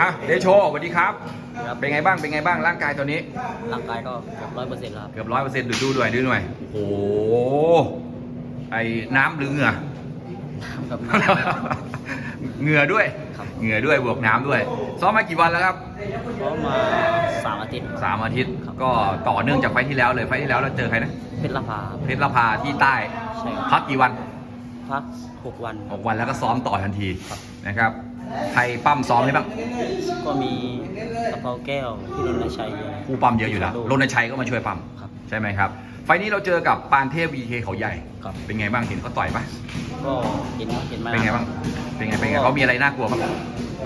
อะเดโชสวัสดีครับ ครับ เป็นไงบ้าง เป็นไงบ้าง ร่างกายตอนนี้ ร่างกายก็เกือบร้อยเปอร์เซ็นต์แล้วครับ เกือบร้อยเปอร์เซ็นต์ดูดูด้วยดูหน่อย โอ้โห ไอ้น้ำหรือเหงื่อกับเหงื่อด้วยครับเหงื่อด้วยบวกน้ำด้วย ซ้อมมากี่วันแล้วครับเพราะมาสามอาทิตย์สามอาทิตย์ครับก็ต่อเนื่องจากไฟล์ที่แล้วเลย ไฟล์ที่แล้วเราเจอใครนะ เพชรละพาเพชรละพาที่ใต้ใช่ครับพักกี่วัน พักหกวันหกวันแล้วก็ซ้อมต่อทันทีครับนะครับ ใครปั้มซ้อมให้บ้าง ก็มีกระเพราแก้วพี่รณชัยผู้ปั้มเยอะอยู่แล้วรณชัยก็มาช่วยปั้มครับใช่ไหมครับ ไฟล์นี้เราเจอกับปานเทพวีเคเขาใหญ่ครับเป็นไงบ้างเห็นเขาต่อยปะก็เห็นเห็นมาเป็นไงบ้าง เป็นไงเป็นไงเขามีอะไรน่ากลัวบ้าง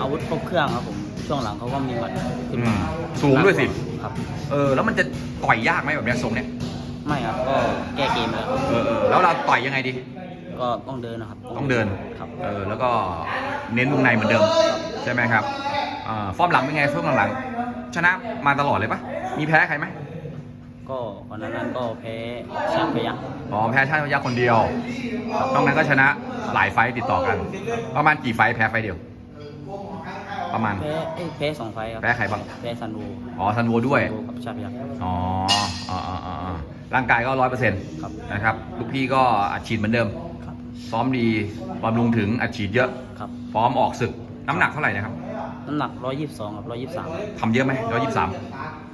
อาวุธครบเครื่องครับผมช่วงหลังเขาก็มีหมัดขึ้นมาอืมสูงด้วยสิครับเออแล้วมันจะต่อยยากไหมแบบเนี้ยทรงเนี้ยไม่ครับก็แก้เกมแล้วเออเออแล้วเราต่อยยังไงดี ก็ต้องเดินนะครับต้องเดินครับเออแล้วก็เน้นวงในเหมือนเดิม ใช่ไหมครับอ่าฟอร์มหลังเป็นไงฟอร์มหลังๆชนะมาตลอดเลยปะมีแพ้ใครไหมก็วันนั้นก็แพ้แชมป์ไปยังอ๋อแพ้ชาติพยัคฆ์คนเดียว นอกนั้นก็ชนะหลายไฟต์ติดต่อกัน ประมาณกี่ไฟต์แพ้ไฟต์เดียว ประมาณแพ้เอ้ยแพ้สองไฟล์ครับแพ้ใครบ้างแพ้ซันโวอ๋อซันโวด้วยซันโกับชาติพยักษ์อ๋ออ๋ออ๋ออ๋อ ร่างกายก็ร้อยเปอร์เซ็นต์ครับ นะครับลูกพี่ก็อัดฉีดเหมือนเดิม ครับ ซ้อมดีบำรุงถึงอัดฉีดเยอะ ครับ พร้อมออกศึก น้ำหนักเท่าไหร่นะครับน้ำหนัก 122 กับ 123 ทำเยอะไหมร้อยยี่สิบสาม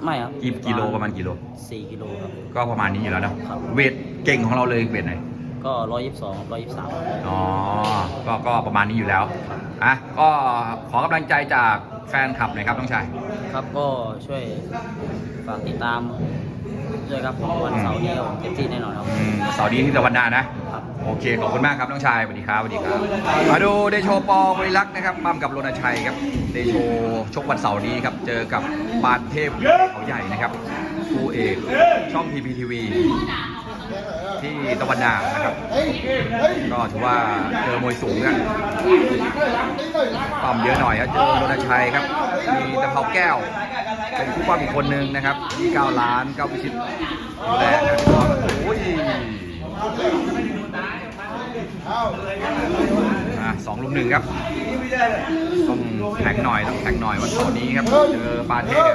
ไม่ครับกี่กิโลประมาณกิโล 4กิโลครับ ก็ประมาณนี้อยู่แล้วเนอะครับ เวทเก่งของเราเลยเวทไหน ก็ 122กับ123 อ๋อ ก็ก็ประมาณนี้อยู่แล้ว อะ ก็ขอกำลังใจจาก แฟนคลับหน่อยครับน้องชายครับก็ช่วยฝากติดตามด้วยครับผมวันเสาร์นี้ผมเต็มที่แน่นอนครับอืมเสาร์นี้ที่ตะวันนานะครับโอเคขอบคุณมากครับน้องชายสวัสดีครับสวัสดีครับ มาดูเดโชปอบริลักษ์นะครับปั้มกับโรนชัยครับเดโชชกวันเสาร์นี้ครับเจอกับปานเทพเขาใหญ่นะครับคู่เอกช่อง PPTV ที่ ตะวันนานะครับ ก็ถือว่าเจอมวยสูงนะปั้มเยอะหน่อยครับเจอโรนชัยครับ มีตะเภาแก้ว เป็นคู่ปั้มอีกคนนึงนะครับที่9ล้าน9พิชิตดูแลนะครับโอ้ยอะสองลุมหนึ่งครับต้องแข็งหน่อยต้องแข็งหน่อยวันเสาร์นี้ครับเจอปาเทพ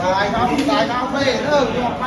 ตายครับสายครับเฟ่เริ่มยกไป